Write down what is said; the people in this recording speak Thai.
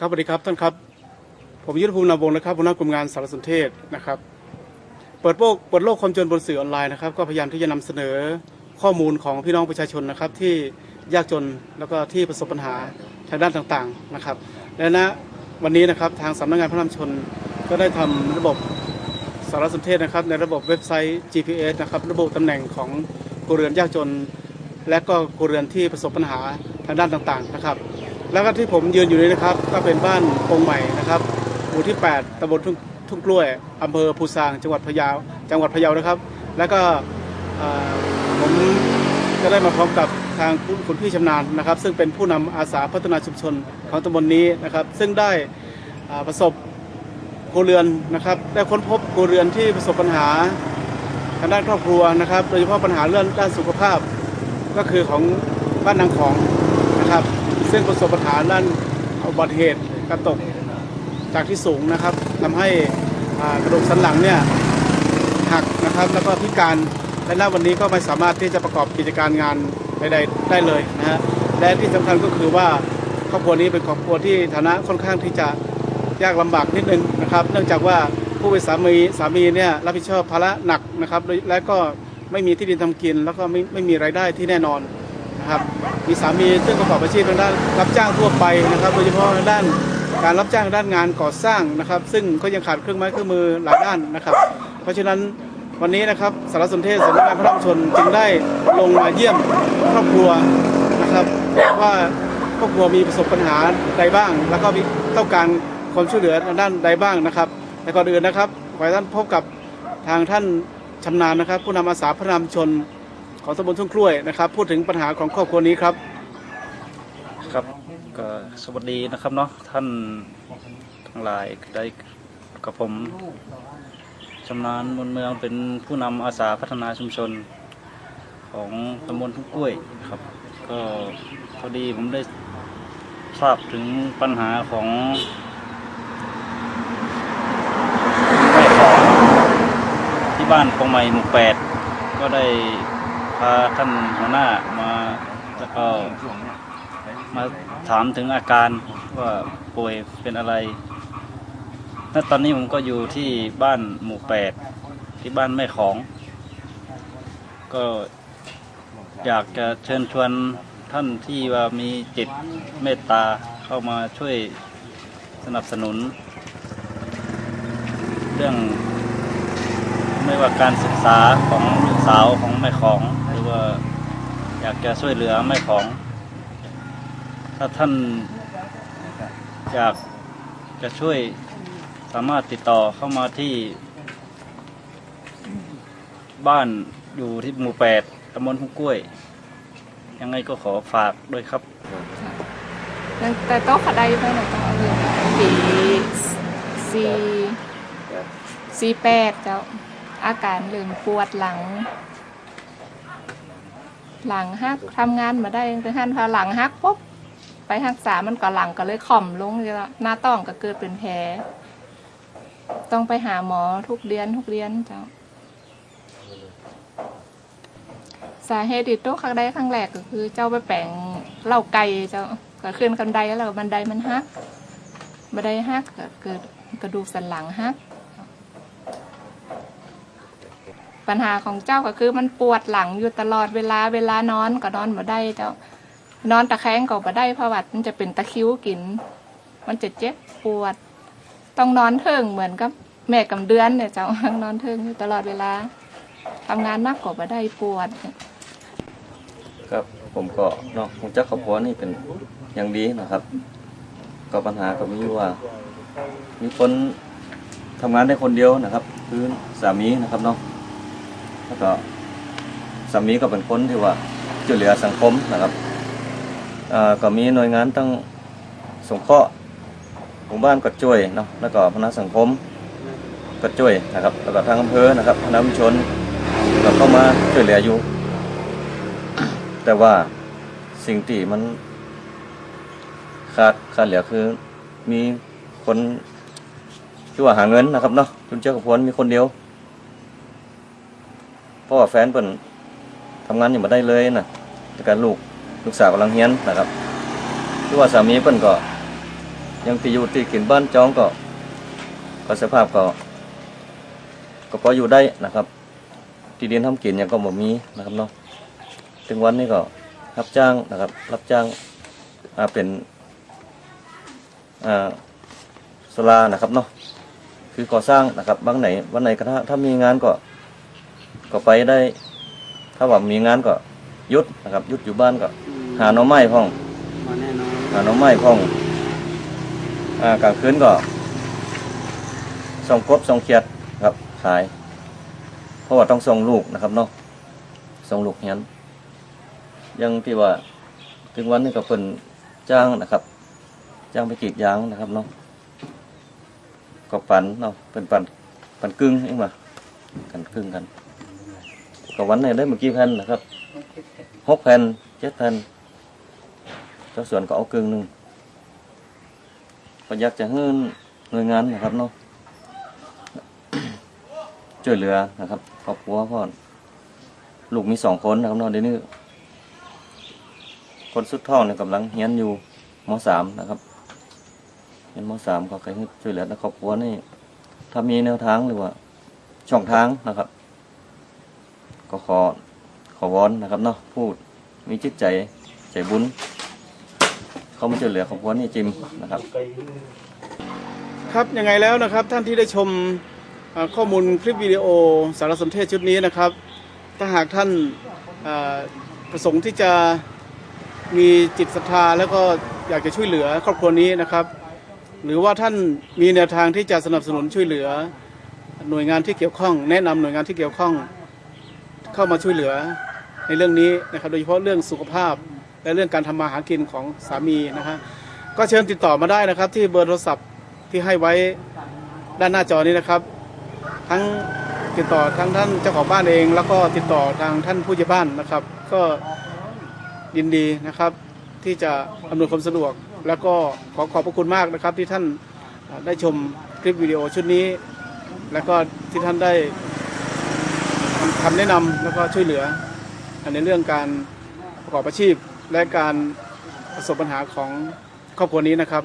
ครับสวัสดีครับท่านครับ ผมยุทธภูมินาวงนะครับหัวหน้ากลุ่มงานสารสนเทศนะครับ เปิดโลกเปิดโลกความจนบนสื่อออนไลน์นะครับ ก็พยายามที่จะนำเสนอข้อมูลของพี่น้องประชาชนนะครับ ที่ยากจนแล้วก็ที่ประสบปัญหาทางด้านต่างๆนะครับ และณวันนี้นะครับทางสำนักงานพระนำชนก็ได้ทำระบบสารสนเทศนะครับ ในระบบเว็บไซต์ GPS นะครับ ระบุตำแหน่งของครัวเรือนยากจน และก็ครัวเรือนที่ประสบปัญหาทางด้านต่างๆนะครับ แล้วก็ที่ผมยืนอยู่นี้นะครับ ก็เป็นบ้านปงใหม่นะครับหมู่ที่ 8ตำบลทุ่งทุ่งกล้วยอำเภอภูซางจังหวัดพะเยาจังหวัดพะเยานะครับ แล้วก็ผมก็ได้มาพร้อมกับทางคุณคุณพี่ชำนาญนะครับ ซึ่งเป็นผู้นำอาสาพัฒนาชุมชนของตำบลนี้นะครับ ซึ่งได้ประสบครัวเรือนนะครับ ได้ค้นพบครัวเรือนที่ประสบปัญหาทางด้านครอบครัวนะครับ โดยเฉพาะปัญหาเรื่องด้านสุขภาพ ก็คือของบ้านนางของนะครับ ซึ่งประสบปัญหาด้านอุบัติเหตุกระตกจากที่สูงนะครับทำให้กระดูกสันหลังเนี่ยหักนะครับแล้วก็พิการและณวันนี้ก็ไม่สามารถที่จะประกอบกิจการงานใดๆได้เลยนะฮะและที่สำคัญก็คือว่าครอบครัวนี้เป็นครอบครัวที่ฐานะค่อนข้างที่จะยากลำบากนิดนึงนะครับ เนื่องจากว่าผู้เป็นสามีสามีเนี่ยรับผิดชอบภาระหนักนะครับและก็ไม่มีที่ดินทำกิน แล้วก็ไม่ไม่มีรายได้ที่แน่นอน นะครับมีสามีซึ่งประกอบอาชีพทางด้านรับจ้างทั่วไปนะครับ โดยเฉพาะทางด้านการรับจ้างด้านงานก่อสร้างนะครับ ซึ่งก็ยังขาดเครื่องไม้เครื่องมือหลายด้านนะครับ เพราะฉะนั้นวันนี้นะครับสารสนเทศสำนักงานพระราชชนจึงได้ลงมาเยี่ยมครอบครัวนะครับว่าครอบครัวมีประสบปัญหาใดบ้าง แล้วก็มีต้องการความช่วยเหลือทางด้านใดบ้างนะครับแต่ก่อนอื่นนะครับขอให้ท่านพบกับทางท่านชำนาญนะครับ ผู้นำอาสาพระนำชน ของตำบลทุ่งกล้วยนะครับ พูดถึงปัญหาของครอบครัวนี้ครับ ครับก็สวัสดีนะครับเนาะท่านทั้งหลายได้กับผมชำนาญมนเมืองเป็นผู้นำอาสาพัฒนาชุมชนของตำบลทุ่งกล้วยครับ ก็พอดีผมได้ทราบถึงปัญหาของแม่ของที่บ้านปงใหม่หมู่แปดก็ได้ พาท่านหัวหน้ามาแล้วก็มาถามถึงอาการว่าป่วยเป็นอะไรณตอนนี้ผมก็อยู่ที่บ้านหมู่แปดที่บ้านแม่ของ ก็อยากจะเชิญชวนท่านที่ว่ามีจิตเมตตาเข้ามาช่วยสนับสนุน เรื่องไม่ว่าการศึกษาของลูกสาวของแม่ของ ว่าอยากจะช่วยเหลือแม่ของ ถ้าท่านอยากจะช่วยสามารถติดต่อเข้ามาที่ บ้านอยู่ที่หมู่แปดตำบลทุ่งกล้วย ยังไงก็ขอฝากด้วยครับ แต่โต๊ะเขาได้ไปหน่อยต้องเอาเรื่องปีสีสีแปดเจ้าอาการเรื่องปวดหลัง หลังฮักทำงานมาได้เป็นขั้นพอหลังฮักปุ๊บไปฮักษามันก็หลังก็เลยข่อมลงเลยละหน้าต้องก็เกิดเป็นแผลต้องไปหาหมอทุกเดือนทุกเดือนเจ้าสาเหตุที่โต๊ะครั้งใดครั้งแรกก็คือ เจ้าไปแปลงเหล้าไก่เจ้าก็ขึ้นกันไดแล้วบันไดมันหักบันไดหักก็เกิดกระดูกสันหลังหัก ปัญหาของเจ้าก็คือมันปวดหลังอยู่ตลอดเวลาเวลานอนก็นอนบ่ได้เจ้านอนตะแคงก็บ่ได้เพราะว่ามันจะเป็นตะคริวกิน มันจะเจ็บปวด ต้องนอนเทิงเหมือนกับแม่กำเดือนเนี่ยเจ้านอนเทิงอยู่ตลอดเวลาทำงานมากกว่าบ่ได้ปวด ครับผมก็เนาะผมจักครอบครัวนี่เป็นอย่างดีนะครับ ก็ปัญหาก็มีอยู่ว่า มีคนทำงานได้คนเดียวนะครับ คือสามีนะครับเนาะ แล้วก็สามีก็เป็นคนที่ว่าช่วยเหลือสังคมนะครับก็มีหน่วยงานตั้งสงเคราะห์หมู่บ้านก็ช่วยเนาะแล้วก็พนักสังคมก็ช่วยนะครับ แล้วก็ทางอำเภอนะครับพนักชุมชนก็เข้ามาช่วยเหลืออยู่ แต่ว่าสิ่งที่มันขาดขาดเหลือคือมีคนที่ว่าหาเงินนะครับเนาะจุนเจ้ากับพวนมีคนเดียว เพราะว่าแฟนเปิ่นทำงานอยู่มาได้เลยนะแต่การลูกลูกสาวกำลังเฮียนนะครับที่ว่าสามีเปิ่นก็ ยังที่อยู่ที่กินบ้านจองก็ ก็สภาพก็ ก็พออยู่ได้นะครับ ที่ดินทำกินยังก็บ่มีนะครับเนาะถึงวันนี้ก็รับจ้างนะครับ รับจ้างอ่าเป็นอ่าสลานะครับเนาะคือก่อสร้างนะครับบางไหนวันไหนก็ถ้าถ้ามีงานก็ ก็ไปได้ ถ้าว่ามีงานก็หยุดนะครับหยุดอยู่บ้านก็หาหน่อไม้พ่องมาแน่นอนหาหน่อไม้พ่องอ่ากลางคืนก็ส่งกบส่งเขียดครับขาย เพราะว่าต้องส่งลูกนะครับเนาะส่งลูกเฮียนยังที่ว่าถึงวันนี้ก็เป็นจ้างนะครับ จ้างไปกรีดยางนะครับเนาะก็ปันเนาะเป็นปันปันกึ่งเองมากันกึ่งกัน ก็วันนี้ได้มื่อกี้แผ่นนะครับหกแผ่นเจ็ดแผ่นเจ้าส่วนก็เอากึ่งหนึ่งก็อยากจะให้หน่วยงานนะครับเนาะช่วยเหลือนะครับครอบครัวพ่อลูกมีสองคนนะครับเนาะเดี๋ยวนี้คนสุดท้องเนี่ยกำลังเรียนอยู่มสามนะครับเรียนมสามก็ใครให้ช่วยเหลือนครอบครัวนี่ถ้ามีแนวทางหรือว่าช่องทางนะครับ ก็ขอขอวอนนะครับเนาะพูดมีจิตใจใจบุญเขามาช่วยเหลือครอบครัวนี่จิมนะครับ ครับยังไงแล้วนะครับท่านที่ได้ชมข้อมูลคลิปวิดีโอสารสนเทศชุดนี้นะครับ ถ้าหากท่านประสงค์ที่จะมีจิตศรัทธาแล้วก็อยากจะช่วยเหลือครอบครัวนี้นะครับ หรือว่าท่านมีแนวทางที่จะสนับสนุนช่วยเหลือ หน่วยงานที่เกี่ยวข้อง แนะนำหน่วยงานที่เกี่ยวข้อง เข้ามาช่วยเหลือในเรื่องนี้นะครับโดยเฉพาะเรื่องสุขภาพและเรื่องการทำมาหากินของสามีนะฮะก็เชิญติดต่อมาได้นะครับ ที่เบอร์โทรศัพท์ที่ให้ไว้ด้านหน้าจอนี้นะครับ ทั้งติดต่อทั้งท่านเจ้าของบ้านเอง แล้วก็ติดต่อทางท่านผู้ใหญ่บ้านนะครับ ก็ยินดีนะครับ ที่จะอำนวยความสะดวก แล้วก็ขอขอบพระคุณมากนะครับ ที่ท่านได้ชมคลิปวิดีโอชุดนี้ แล้วก็ที่ท่านได้ คำแนะนำแล้วก็ช่วยเหลือในเรื่องการประกอบอาชีพและการประสบปัญหาของครอบครัวนี้นะครับ